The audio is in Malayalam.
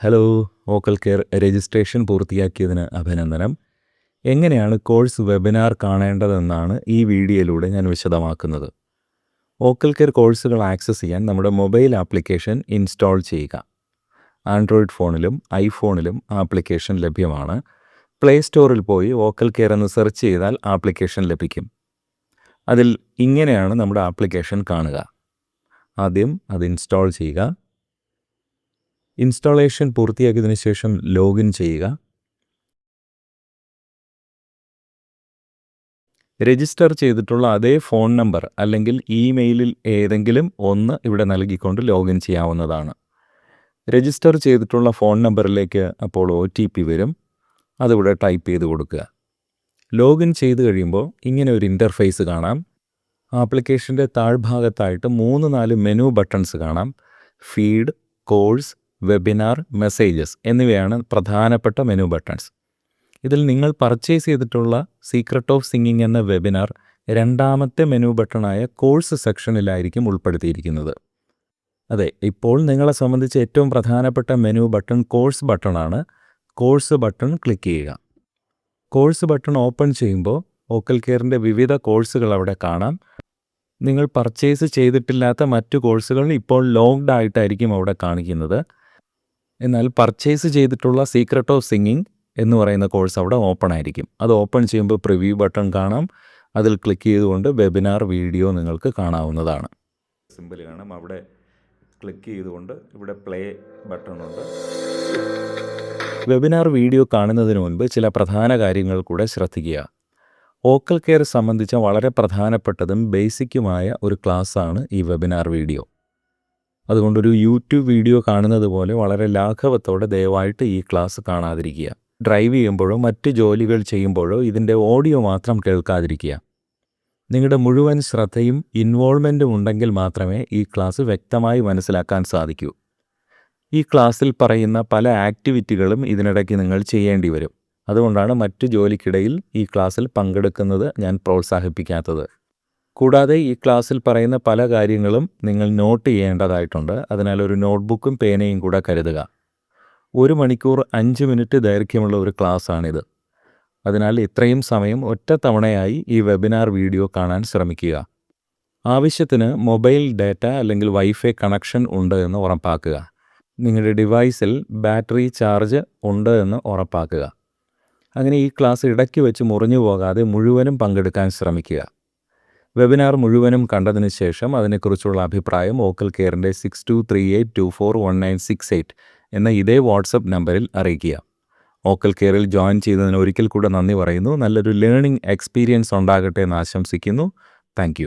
ഹലോ വോക്കൽ കെയർ രജിസ്ട്രേഷൻ പൂർത്തിയാക്കിയതിന് അഭിനന്ദനം. എങ്ങനെയാണ് കോഴ്സ് വെബിനാർ കാണേണ്ടതെന്നാണ് ഈ വീഡിയോയിലൂടെ ഞാൻ വിശദമാക്കുന്നത്. വോക്കൽ കെയർ കോഴ്സുകൾ ആക്സസ് ചെയ്യാൻ നമ്മുടെ മൊബൈൽ ആപ്ലിക്കേഷൻ ഇൻസ്റ്റാൾ ചെയ്യുക. ആൻഡ്രോയിഡ് ഫോണിലും ഐഫോണിലും ആപ്ലിക്കേഷൻ ലഭ്യമാണ്. പ്ലേ സ്റ്റോറിൽ പോയി വോക്കൽ കെയർ എന്ന് സെർച്ച് ചെയ്താൽ ആപ്ലിക്കേഷൻ ലഭിക്കും. അതിൽ ഇങ്ങനെയാണ് നമ്മുടെ ആപ്ലിക്കേഷൻ കാണുക. ആദ്യം അത് ഇൻസ്റ്റാൾ ചെയ്യുക. ഇൻസ്റ്റാളേഷൻ പൂർത്തിയാക്കിയതിന് ശേഷം ലോഗിൻ ചെയ്യുക. രജിസ്റ്റർ ചെയ്തിട്ടുള്ള അതേ ഫോൺ നമ്പർ അല്ലെങ്കിൽ ഇമെയിലിൽ ഏതെങ്കിലും ഒന്ന് ഇവിടെ നൽകിക്കൊണ്ട് ലോഗിൻ ചെയ്യാവുന്നതാണ്. രജിസ്റ്റർ ചെയ്തിട്ടുള്ള ഫോൺ നമ്പറിലേക്ക് അപ്പോൾ ഒ ടി പി വരും. അതിവിടെ ടൈപ്പ് ചെയ്ത് കൊടുക്കുക. ലോഗിൻ ചെയ്ത് കഴിയുമ്പോൾ ഇങ്ങനെ ഒരു ഇന്റർഫേസ് കാണാം. ആപ്ലിക്കേഷന്റെ താഴ്ഭാഗത്തായിട്ട് മൂന്ന് നാല് മെനു ബട്ടൺസ് കാണാം. ഫീഡ് കോഴ്സ് വെബിനാർ മെസ്സേജസ് എന്നിവയാണ് പ്രധാനപ്പെട്ട മെനു ബട്ടൺസ് ഇതിൽ നിങ്ങൾ പർച്ചേസ് ചെയ്തിട്ടുള്ള സീക്രട്ട് ഓഫ് സിംഗിങ് എന്ന വെബിനാർ രണ്ടാമത്തെ മെനു ബട്ടണായ കോഴ്സ് സെക്ഷനിലായിരിക്കും ഉൾപ്പെടുത്തിയിരിക്കുന്നത്. അതെ ഇപ്പോൾ നിങ്ങളെ സംബന്ധിച്ച് ഏറ്റവും പ്രധാനപ്പെട്ട മെനു ബട്ടൺ കോഴ്സ് ബട്ടണാണ് കോഴ്സ് ബട്ടൺ ക്ലിക്ക് ചെയ്യുക. കോഴ്സ് ബട്ടൺ ഓപ്പൺ ചെയ്യുമ്പോൾ ഓക്കൽ കെയറിന്റെ വിവിധ കോഴ്സുകൾ അവിടെ കാണാം. നിങ്ങൾ പർച്ചേസ് ചെയ്തിട്ടില്ലാത്ത മറ്റു കോഴ്സുകൾ ഇപ്പോൾ ലോക്ക്ഡ് ആയിട്ടായിരിക്കും അവിടെ കാണിക്കുന്നത്. എന്നാൽ പർച്ചേസ് ചെയ്തിട്ടുള്ള സീക്രട്ട് ഓഫ് സിംഗിങ് എന്ന് പറയുന്ന കോഴ്സ് അവിടെ ഓപ്പൺ ആയിരിക്കും. അത് ഓപ്പൺ ചെയ്യുമ്പോൾ പ്രിവ്യൂ ബട്ടൺ കാണാം. അതിൽ ക്ലിക്ക് ചെയ്തുകൊണ്ട് വെബിനാർ വീഡിയോ നിങ്ങൾക്ക് കാണാവുന്നതാണ്. സിമ്പിൾ കാണാം. അവിടെ ക്ലിക്ക് ചെയ്തുകൊണ്ട് ഇവിടെ പ്ലേ ബട്ടൺ ഉണ്ട്. വെബിനാർ വീഡിയോ കാണുന്നതിന് മുൻപ് ചില പ്രധാന കാര്യങ്ങൾ കൂടെ ശ്രദ്ധിക്കുക. ഓക്കൽ കെയർ സംബന്ധിച്ച വളരെ പ്രധാനപ്പെട്ടതും ബേസിക്കുമായ ഒരു ക്ലാസ്സാണ് ഈ വെബിനാർ വീഡിയോ അതുകൊണ്ടൊരു യൂട്യൂബ് വീഡിയോ കാണുന്നത് പോലെ വളരെ ലാഘവത്തോടെ ദയവായിട്ട് ഈ ക്ലാസ് കാണാതിരിക്കുക. ഡ്രൈവ് ചെയ്യുമ്പോഴോ മറ്റ് ജോലികൾ ചെയ്യുമ്പോഴോ ഇതിന്റെ ഓഡിയോ മാത്രം കേൾക്കാതിരിക്കുക. നിങ്ങളുടെ മുഴുവൻ ശ്രദ്ധയും ഇൻവോൾവ്മെന്റും ഉണ്ടെങ്കിൽ മാത്രമേ ഈ ക്ലാസ് വ്യക്തമായി മനസ്സിലാക്കാൻ സാധിക്കൂ. ഈ ക്ലാസ്സിൽ പറയുന്ന പല ആക്ടിവിറ്റികളും ഇതിനിടയ്ക്ക് നിങ്ങൾ ചെയ്യേണ്ടി വരും. അതുകൊണ്ടാണ് മറ്റു ജോലിക്കിടയിൽ ഈ ക്ലാസ്സിൽ പങ്കെടുക്കുന്നത് ഞാൻ പ്രോത്സാഹിപ്പിക്കാത്തത്. കൂടാതെ ഈ ക്ലാസ്സിൽ പറയുന്ന പല കാര്യങ്ങളും നിങ്ങൾ നോട്ട് ചെയ്യേണ്ടതായിട്ടുണ്ട്. അതിനാൽ ഒരു നോട്ട്ബുക്കും പേനയും കൂടെ കരുതുക. ഒരു മണിക്കൂർ അഞ്ച് മിനിറ്റ് ദൈർഘ്യമുള്ള ഒരു ക്ലാസ്സാണിത്. അതിനാൽ ഇത്രയും സമയം ഒറ്റ തവണയായി ഈ വെബിനാർ വീഡിയോ കാണാൻ ശ്രമിക്കുക. ആവശ്യത്തിന് മൊബൈൽ ഡാറ്റ അല്ലെങ്കിൽ വൈഫൈ കണക്ഷൻ ഉണ്ട് എന്ന് ഉറപ്പാക്കുക. നിങ്ങളുടെ ഡിവൈസിൽ ബാറ്ററി ചാർജ് ഉണ്ട് എന്ന് ഉറപ്പാക്കുക. അങ്ങനെ ഈ ക്ലാസ് ഇടയ്ക്ക് വെച്ച് മുറിഞ്ഞു പോകാതെ മുഴുവനും പങ്കെടുക്കാൻ ശ്രമിക്കുക. വെബിനാർ മുഴുവനും കണ്ടതിന് ശേഷം അതിനെക്കുറിച്ചുള്ള അഭിപ്രായം vocal കെയറിന്റെ six two three eight two four one nine six eight എന്ന ഇതേ വാട്സപ്പ് നമ്പറിൽ അറിയിക്കുക. ഓക്കൽ കെയറിൽ ജോയിൻ ചെയ്തതിന് ഒരിക്കൽ കൂടെ നന്ദി പറയുന്നു. നല്ലൊരു ലേണിംഗ് എക്സ്പീരിയൻസ് ഉണ്ടാകട്ടെ എന്ന് ആശംസിക്കുന്നു. താങ്ക്